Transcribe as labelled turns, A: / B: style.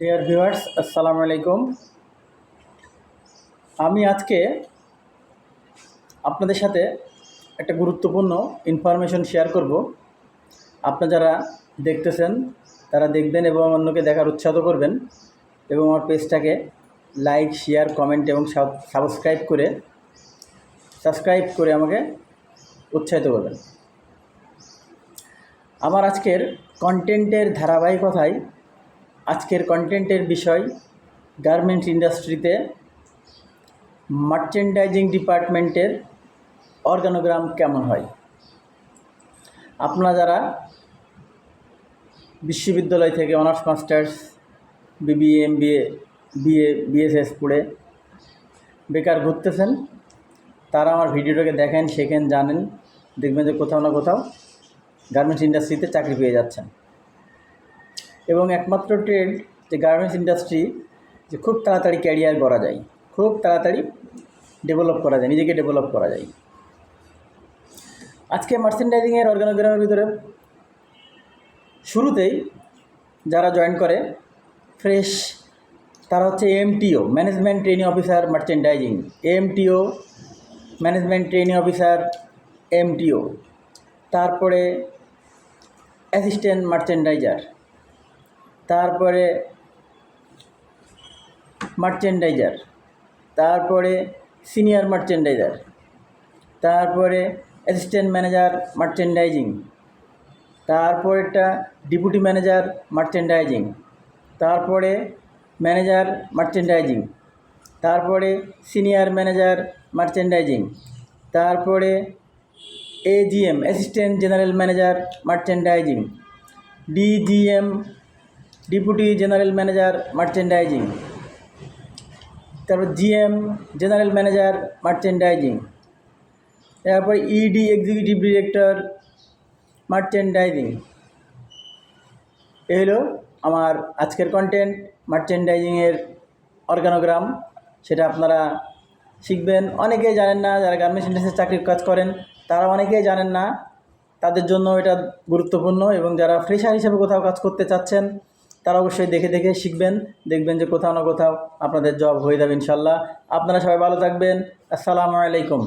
A: Dear viewers আসসালামু আলাইকুম আমি আজকে আপনাদের সাথে একটা গুরুত্বপূর্ণ ইনফরমেশন শেয়ার করব। আপনারা যারা দেখতেছেন, তারা দেখবেন এবং অন্যকে দেখার উৎসাহ করবেন এবং আমার পেজটাকে লাইক শেয়ার কমেন্ট এবং সাবস্ক্রাইব করে সাবস্ক্রাইব করে আমাকে উৎসাহিত করবেন। আমার আজকের কন্টেন্টের ধারাবাহিকতায় আজকের কন্টেন্টের বিষয় গার্মেন্টস ইন্ডাস্ট্রিতে মার্চেন্ডাইজিং ডিপার্টমেন্টের অর্গানোগ্রাম কেমন হয়? আপনারা যারা বিশ্ববিদ্যালয় থেকে honours masters BBA M BA BA BSS পড়ে বেকার ঘুরতেছেন, তারা আমার ভিডিওটাকে দেখেন, শেখেন, জানেন, দেখবেন যে কোথাও না কোথাও গার্মেন্টস ইন্ডাস্ট্রিতে চাকরি পেয়ে যাচ্ছেন। এবং একমাত্র ট্রেড যে গার্মেন্টস ইন্ডাস্ট্রি যে খুব তাড়াতাড়ি ক্যারিয়ার করা যায়, খুব তাড়াতাড়ি ডেভেলপ করা যায়, নিজেকে ডেভেলপ করা যায়। আজকে মার্চেন্ডাইজিংয়ের অর্গানোগ্রামের ভিতরে শুরুতেই যারা জয়েন করে ফ্রেশ তারা হচ্ছে MTO management training officer merchandising MTO management training officer MTO তারপরে অ্যাসিস্ট্যান্ট মার্চেন্ডাইজার তারপরে মার্চেন্ডাইজার, তারপরে সিনিয়র মার্চেন্ডাইজার, তারপরে অ্যাসিস্ট্যান্ট ম্যানেজার মার্চেন্ডাইজিং, তারপরেরটা ডিপুটি ম্যানেজার মার্চেন্ডাইজিং, তারপরে ম্যানেজার মার্চেন্ডাইজিং, তারপরে সিনিয়র ম্যানেজার মার্চেন্ডাইজিং, তারপরে AGM assistant general manager merchandising DGM deputy general manager merchandising তারপর GM general manager merchandising তারপর ইডি এক্সিকিউটিভ ডিরেক্টর মার্চেন্ডাইজিং এই হলো আমার আজকের কন্টেন্ট মার্চেন্ডাইজিংয়ের অর্গানোগ্রাম সেটা আপনারা শিখবেন। অনেকেই জানেন না যারা গার্মেন্টস ইন্ডাস্ট্রিতে চাকরির কাজ করেন, তারা অনেকেই জানেন না। তাদের জন্য এটা গুরুত্বপূর্ণ এবং যারা ফ্রেশার হিসেবে কোথাও কাজ করতে চাচ্ছেন তারা অবশ্যই দেখে দেখে শিখবেন, দেখবেন যে কোথাও না কোথাও আপনাদের জব হয়ে যাবে ইনশাল্লাহ। আপনারা সবাই ভালো থাকবেন। আসসালামু আলাইকুম।